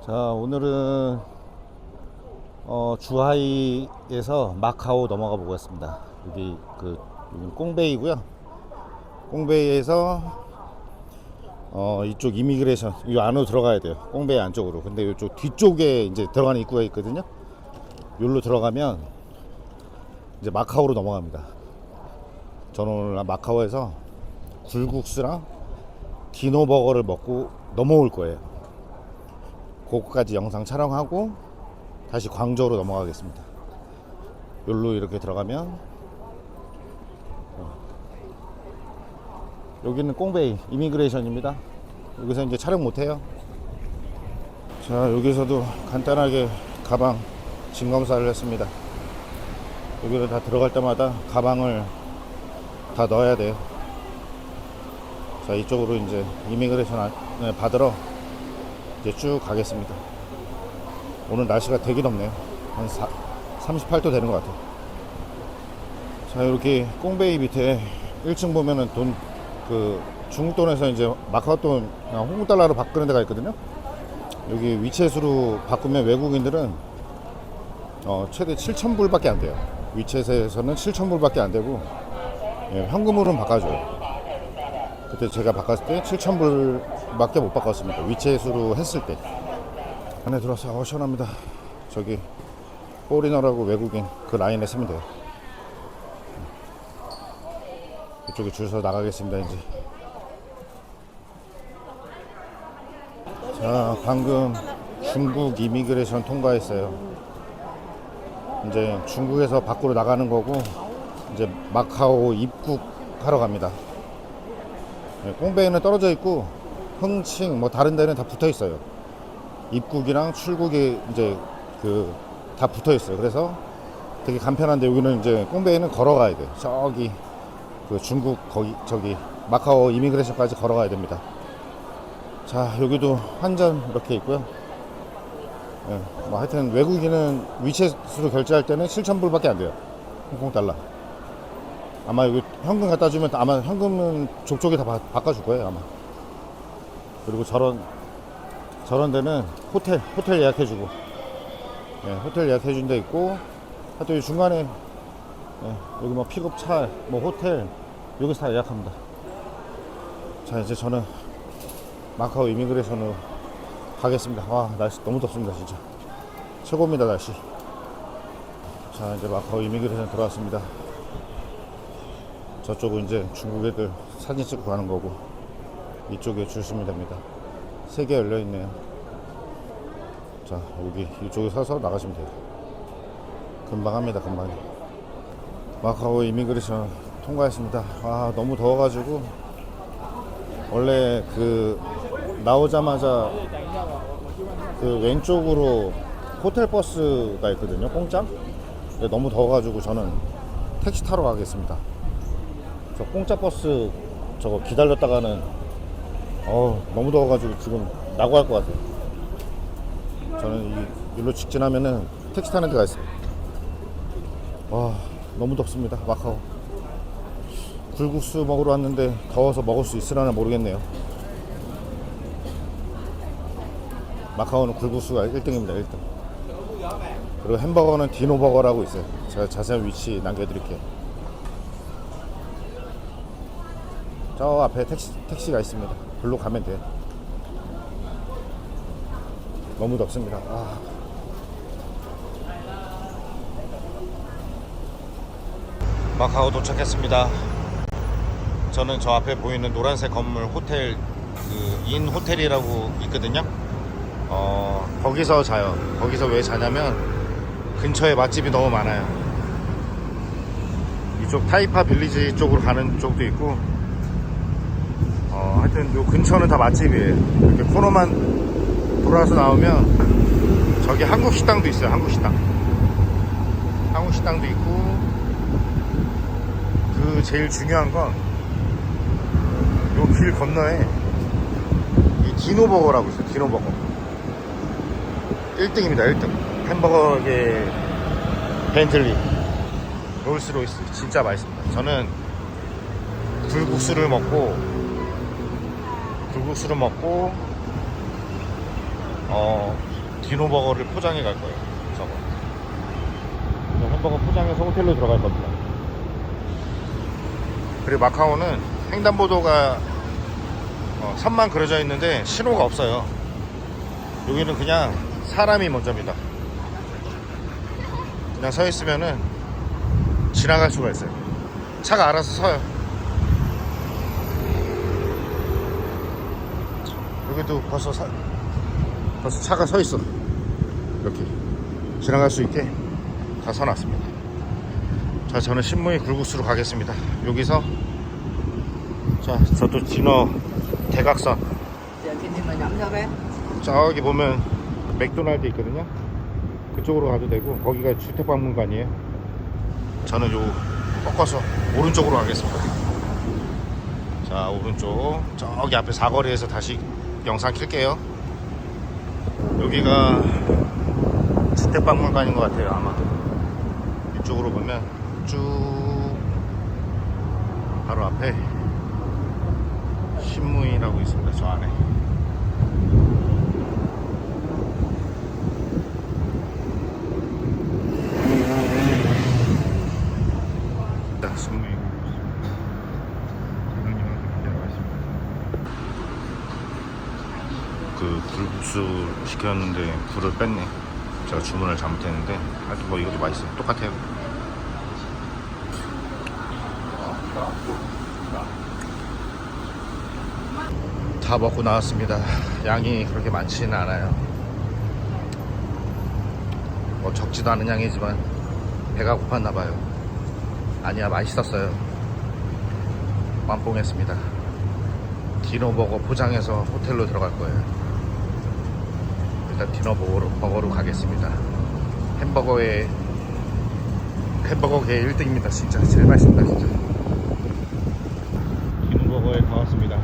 자 오늘은 어, 주하이에서 마카오 넘어가 보겠습니다. 여기 그 꽁베이고요. 꽁베이에서 어, 이쪽 이미그레이션 이 안으로 들어가야 돼요. 꽁베이 안쪽으로. 근데 이쪽 뒤쪽에 이제 들어가는 입구가 있거든요. 여기로 들어가면 이제 마카오로 넘어갑니다. 저는 오늘 마카오에서 굴국수랑 디노버거를 먹고 넘어올 거예요. 그거까지 영상 촬영하고 다시 광저우로 넘어가겠습니다. 여기로 이렇게 들어가면 어, 여기는 꽁베이 이미그레이션입니다. 여기서 이제 촬영 못 해요. 자 여기서도 간단하게 가방 짐 검사를 했습니다. 여기로 다 들어갈 때마다 가방을 다 넣어야 돼요. 자 이쪽으로 이제 이미그레이션 안- 네, 받으러 이제 쭉 가겠습니다. 오늘 날씨가 되게 덥네요. 한 사, 38도 되는 것 같아요. 자 이렇게 꽁베이 밑에 1층 보면은 돈 그 중국 돈에서 이제 마카오돈 그냥 홍콩 달러로 바꾸는 데가 있거든요. 여기 위챗으로 바꾸면 외국인들은 어, 최대 7,000불밖에 안 돼요. 위챗에서는 7,000불밖에 안 되고 예, 현금으로는 바꿔줘요. 그때 제가 바꿨을 때 7,000불 밖에 못 바꿨습니다. 위챗으로 했을 때. 안에 들어와서 어, 시원합니다. 저기 포리너라고 외국인 그 라인에 쓰면 돼요. 이쪽에 줄서 나가겠습니다. 이제. 자, 방금 중국 이미그레이션 통과했어요. 이제 중국에서 밖으로 나가는 거고 이제 마카오 입국하러 갑니다. 네, 꽁베이는 떨어져 있고 흥칭 뭐 다른 데는 다 붙어 있어요. 입국이랑 출국이 이제 그 다 붙어 있어요. 그래서 되게 간편한데 여기는 이제 꽁베이는 걸어가야 돼요. 저기 그 중국 거기 저기 마카오 이미그레이션까지 걸어가야 됩니다. 자 여기도 환전 이렇게 있고요. 예, 뭐 하여튼 외국인은 위챗으로 결제할 때는 7,000불밖에 안 돼요. 홍콩 달러. 아마 여기 현금 갖다 주면 아마 현금은 족족이 다 바, 바꿔줄 거예요 아마. 그리고 저런 저런 데는 호텔 호텔 예약해주고, 예, 호텔 예약해준 데 있고, 하여튼 이 중간에 예, 여기 뭐 픽업 차, 뭐 호텔 여기서 다 예약합니다. 자 이제 저는 마카오 이미그레이션으로 가겠습니다. 와 날씨 너무 덥습니다 진짜 최고입니다 날씨. 자 이제 마카오 이미그레이션 들어왔습니다. 저쪽은 이제 중국 애들 사진 찍고 가는 거고 이쪽에 줄 서면 됩니다. 세 개 열려 있네요. 자 여기 이쪽에 서서 나가시면 돼요. 금방 합니다 금방. 마카오 이미그레이션 통과했습니다. 아 너무 더워가지고 원래 그 나오자마자 그 왼쪽으로 호텔 버스가 있거든요 공짜. 근데 너무 더워가지고 저는 택시 타러 가겠습니다. 저 공짜 버스 저거 기다렸다가는 어 너무 더워가지고 지금 나고 할 것 같아요. 저는 이 일로 직진하면은 택시 타는 데가 있어요. 와 너무 덥습니다 마카오. 굴국수 먹으러 왔는데 더워서 먹을 수 있으려나 모르겠네요. 마카오는 굴국수가 1등입니다 1등. 그리고 햄버거는 디노버거라고 있어요. 제가 자세한 위치 남겨드릴게요. 저 앞에 택시, 택시가 있습니다. 글로 가면 돼요. 너무 덥습니다. 아. 마카오 도착했습니다. 저는 저 앞에 보이는 노란색 건물 호텔 그인 호텔이라고 있거든요. 어 거기서 자요. 거기서 왜 자냐면 근처에 맛집이 너무 많아요. 이쪽 타이파 빌리지 쪽으로 가는 쪽도 있고 어, 하여튼 요 근처는 다 맛집이에요. 이렇게 코너만 돌아서 나오면 저기 한국 식당도 있어요. 한국 식당. 한국 식당도 있고 그 제일 중요한 건 요 길 건너에 이 디노버거라고 있어요. 디노버거. 1등입니다. 1등. 햄버거의 벤틀리 롤스로이스 진짜 맛있습니다. 저는 굴국수를 먹고 굴국수를 먹고 어 디노버거를 포장해 갈 거예요. 저거. 햄버거 포장해서 호텔로 들어갈 겁니다. 그리고 마카오는 횡단보도가 어, 선만 그려져 있는데 신호가 없어요. 여기는 그냥 사람이 먼저입니다. 그냥 서 있으면은 지나갈 수가 있어요. 차가 알아서 서요. 여기도 벌써 사, 벌써 차가 서 있어. 이렇게 지나갈 수 있게 다 서놨습니다. 자, 저는 신무이 굴국수로 가겠습니다. 여기서 자, 저도 디너 대각선 저기 보면 맥도날드 있거든요. 그쪽으로 가도 되고 거기가 주택박물관이에요. 저는 요 꺾어서 오른쪽으로 가겠습니다. 자 오른쪽 저기 앞에 사거리에서 다시 영상 킬게요. 여기가 주택박물관인 것 같아요 아마. 이쪽으로 보면 쭉 바로 앞에 신무이라고 있습니다. 저 안에. 일단 신무이 사장님한테 기다려 있습니다. 그 굴국수 시켰는데 굴을 뺐네. 제가 주문을 잘못했는데 하여튼 뭐 이것도 맛있어요. 똑같아요. 다 먹고 나왔습니다. 양이 그렇게 많지는 않아요. 뭐 적지도 않은 양이지만 배가 고팠나 봐요. 아니야 맛있었어요. 맘뽕했습니다. 디노버거 포장해서 호텔로 들어갈 거예요. 일단 디노버거로 버거로 가겠습니다. 햄버거의 햄버거계 1등입니다. 진짜 제일 맛있습니다. 진짜. 디노버거에 다 왔습니다.